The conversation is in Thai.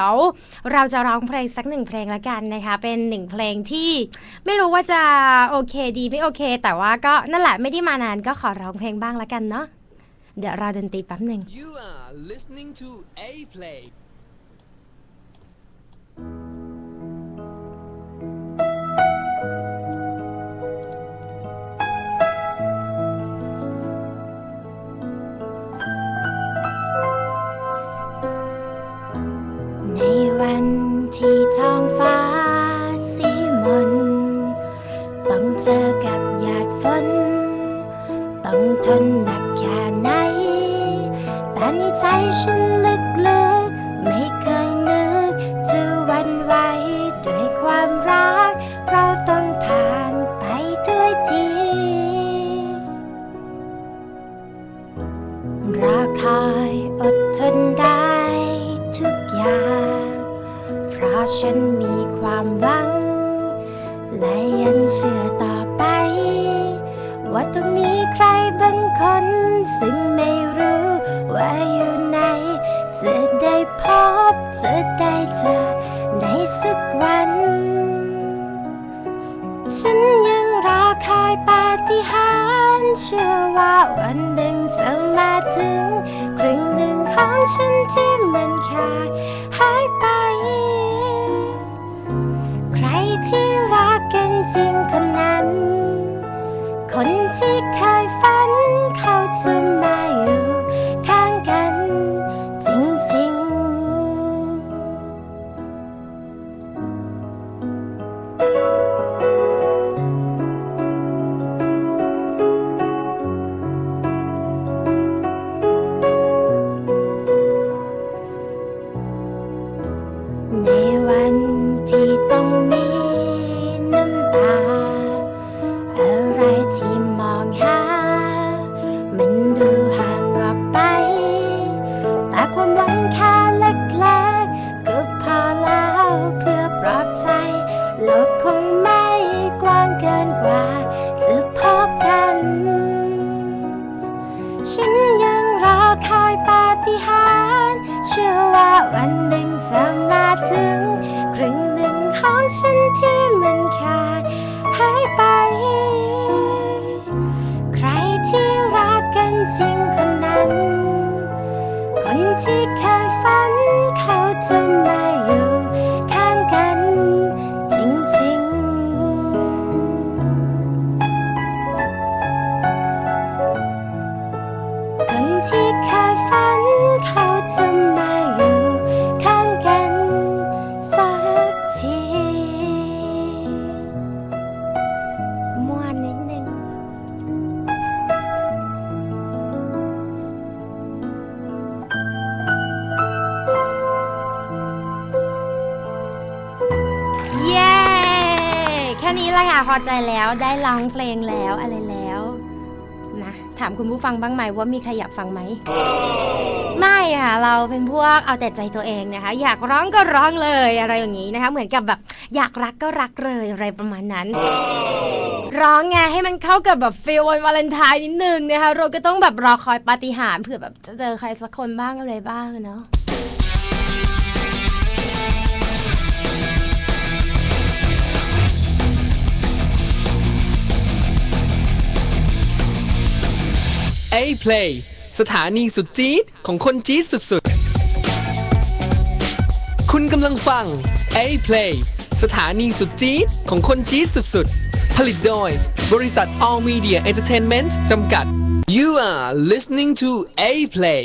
ดี๋ยวเราจะร้องเพลงสักหนึ่งเพลงละกันนะคะ เป็นหนึ่งเพลงที่ไม่รู้ว่าจะโอเคดีไม่โอเค แต่ว่าก็นั่นแหละไม่ได้มานานก็ขอร้องเพลงบ้างละกันเนาะเดี๋ยวเราดนตรีแป๊บหนึ่ง You are listening to A Play ท้องฟ้าสีมน ต้องเจอกับหยาดฝน ต้องทนหนักแค่ไหน แต่ในใจฉันลึกๆ ไม่เคยนึกจะวันไหวด้วยความรัก เราต้องผ่านไปด้วยดีรอคอยอดทนได้ ราะฉันมีความหวัง และยังเชื่อต่อไป ว่าต้องมีใครบางคน ซึ่งไม่รู้ว่าอยู่ไหน จะได้พบจะได้เจอในสักวัน ฉันยังรอคอยปาฏิหาริย์เชื่อว่าวันหนึ่งจะมาถึงครึ่งหนึ่งของฉันที่มันขาดหายไป ที่รักกันจริงคนนั้น คนที่เคยฝันเขาจะมาอยู่ข้างกันจริงๆ ในวันที่ต้อง เชื่อว่าวันหนึ่งจะมาถึง ครึ่งหนึ่งของฉันที่มันขาดหายไป ใครที่รักกันจริงคนนั้น คนที่เคยฝันเขาจะมา ค่นี้ละค่ะพอใจแล้วได้ร้องเพลงแล้วอะไรแล้วนะถามคุณผู้ฟังบ้างไหมว่ามีใครอยากฟังไหม ไม่ค่ะเราเป็นพวกเอาแต่ใจตัวเองนะคะ อยากร้องก็ร้องเลยอะไรอย่างนี้นะคะ เหมือนกับแบบอยากรักก็รักเลยอะไรประมาณนั้น ร้องไงให้มันเข้ากับแบบฟีลวันวาเลนไทน์นิดนึงนะคะเราก็ต้องแบบรอคอยปาฏิหาริย์เผื่อแบบจะเจอใครสักคนบ้างอะไรบ้างเนาะ A Play สถานีสุดจี๊ดของคนจี๊ดสุดๆ คุณกำลังฟัง A Play สถานีสุดจี๊ดของคนจี๊ดสุดๆ ผลิตโดย บริษัท All Media Entertainment จำกัด You are listening to A Play